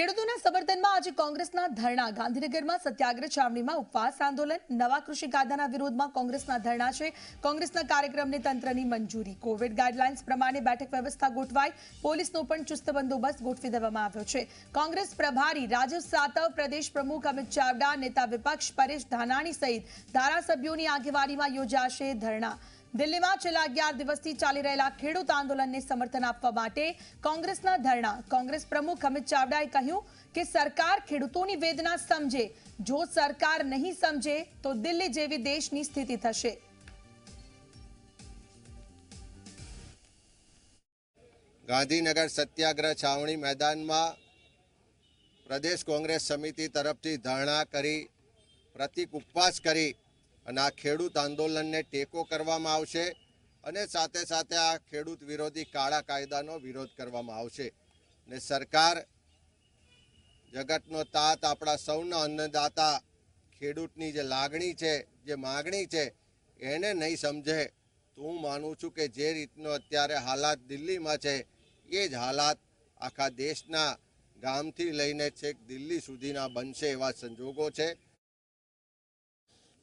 ખેડૂતોના સમર્થનમાં આજે કોંગ્રેસના ધરણા. ગાંધીનગરમાં સત્યાગ્રહ છાવણીમાં ઉપવાસ આંદોલન, નવા કૃષિ કાયદાના વિરોધમાં કોંગ્રેસના ધરણા છે. કોંગ્રેસના કાર્યક્રમને તંત્રની મંજૂરી. કોવિડ ગાઈડલાઇન્સ પ્રમાણે બેઠક વ્યવસ્થા ગોઠવાઈ, પોલીસનો પણ ચુસ્ત બંદોબસ્ત ગોઠવી દેવામાં આવ્યો છે. કોંગ્રેસ પ્રભારી રાજીવ સાતવ, પ્રદેશ પ્રમુખ અમિત ચાવડા, નેતા વિપક્ષ પરેશ ધાનાણી સહિત ધારાસભ્યોની આગેવાનીમાં યોજાશે ધરણા. દિલ્હીમાં છેલ્લા અગિયાર દિવસથી ચાલી રહેલા ખેડૂત આંદોલનને સમર્થન આપવા માટે કોંગ્રેસના ધરણા. કોંગ્રેસ પ્રમુખ અમિત ચાવડાએ કહ્યું કે સરકાર ખેડૂતોની વેદના સમજે. જો સરકાર નહીં સમજે, તો દિલ્હી જેવી દેશની સ્થિતિ થશે. ગાંધીનગર સત્યાગ્રહ છાવણી મેદાનમાં પ્રદેશ કોંગ્રેસ સમિતિ તરફથી ધરણા કરી, પ્રતિક ઉપવાસ કરી અને આ ખેડૂત આંદોલનને ટેકો કરવામાં આવશે અને સાથે સાથે આ ખેડૂત વિરોધી કાળા કાયદાનો વિરોધ કરવામાં આવશે. ને સરકાર જગતનો તાત આપણા સૌના અન્નદાતા ખેડૂતની જે લાગણી છે, જે માગણી છે, એને નહીં સમજે. તો હું માનું છું કે જે રીતનો અત્યારે હાલાત દિલ્હીમાં છે, એ જ હાલાત આખા દેશના ગામથી લઈને છેક દિલ્હી સુધીના બનશે એવા સંજોગો છે.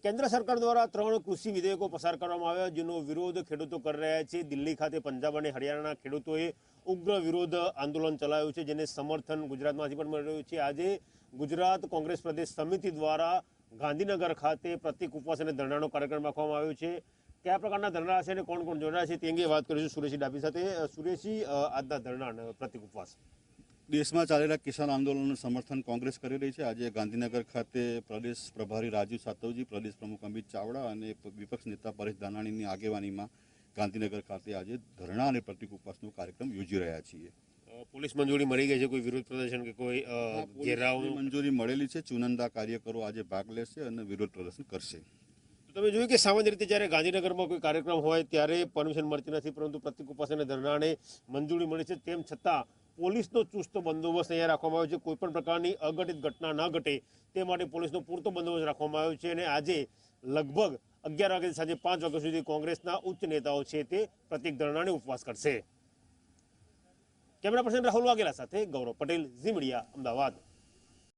કેન્દ્ર સરકાર દ્વારા ત્રણ કૃષિ વિધેયકો પસાર કરવામાં આવ્યા, જેનો વિરોધ ખેડૂતો કરી રહ્યા છે. દિલ્હી ખાતે પંજાબ અને હરિયાણાના ખેડૂતોએ ઉગ્ર વિરોધ આંદોલન ચલાવ્યું છે, જેને સમર્થન ગુજરાતમાંથી પણ મળી રહ્યું છે. આજે ગુજરાત કોંગ્રેસ પ્રદેશ સમિતિ દ્વારા ગાંધીનગર ખાતે પ્રતિક ઉપવાસ અને ધરણાનો કાર્યક્રમ રાખવામાં આવ્યો છે. કયા પ્રકારના ધરણા છે અને કોણ કોણ જોડાયા છે તે અંગે વાત કરીશું સુરેશી ડાબી સાથે. સુરેશી આજના ધરણા પ્રતિક ઉપવાસ. દેશમાં ચાલેલા કિસાન આંદોલનનું સમર્થન કોંગ્રેસ કરી રહી છે. આજે ગાંધીનગર ખાતે પ્રદેશ પ્રભારી રાજીવ સાતવજી પ્રદેશ પ્રમુખ અમિત ચાવડા અને વિપક્ષ નેતા પરેશ દાનાણીની આગેવાનીમાં ગાંધીનગર ખાતે આજે ધરણા અને પ્રતિક ઉપવાસનો કાર્યક્રમ યોજી રહ્યા છીએ. પોલીસ મંજૂરી મળી ગઈ છે? કોઈ વિરોધ પ્રદર્શન કે કોઈ ઘેરાવ? મંજૂરી મળેલી છે. ચુનંદા કાર્યકરો આજે ભાગ લેશે અને વિરોધ પ્રદર્શન કરશે. તમે જોયું કે સામાન્ય રીતે જ્યારે ગાંધીનગરમાં કોઈ કાર્યક્રમ હોય ત્યારે પરમિશન મળતી નથી પરંતુ પ્રતિક ઉપવાસ અને ધરણાને મંજૂરી મળી છે. તેમ છતાં પોલીસનો ચુસ્ત બંદોબસ્ત અહીંયા રાખવામાં આવ્યો છે. કોઈ પણ પ્રકારની અઘટિત ઘટના ન ઘટે તે માટે પોલીસનો પૂરતો બંદોબસ્ત રાખવામાં આવ્યો છે અને આજે લગભગ અગિયાર વાગ્યાથી સાંજે પાંચ વાગ્યા સુધી કોંગ્રેસના ઉચ્ચ નેતાઓ છે તે પ્રતિક ધરણાને ઉપવાસ કરશે. કેમેરા પર્સન રાહુલ વાઘેલા સાથે ગૌરવ પટેલ, ઝી મીડિયા, અમદાવાદ.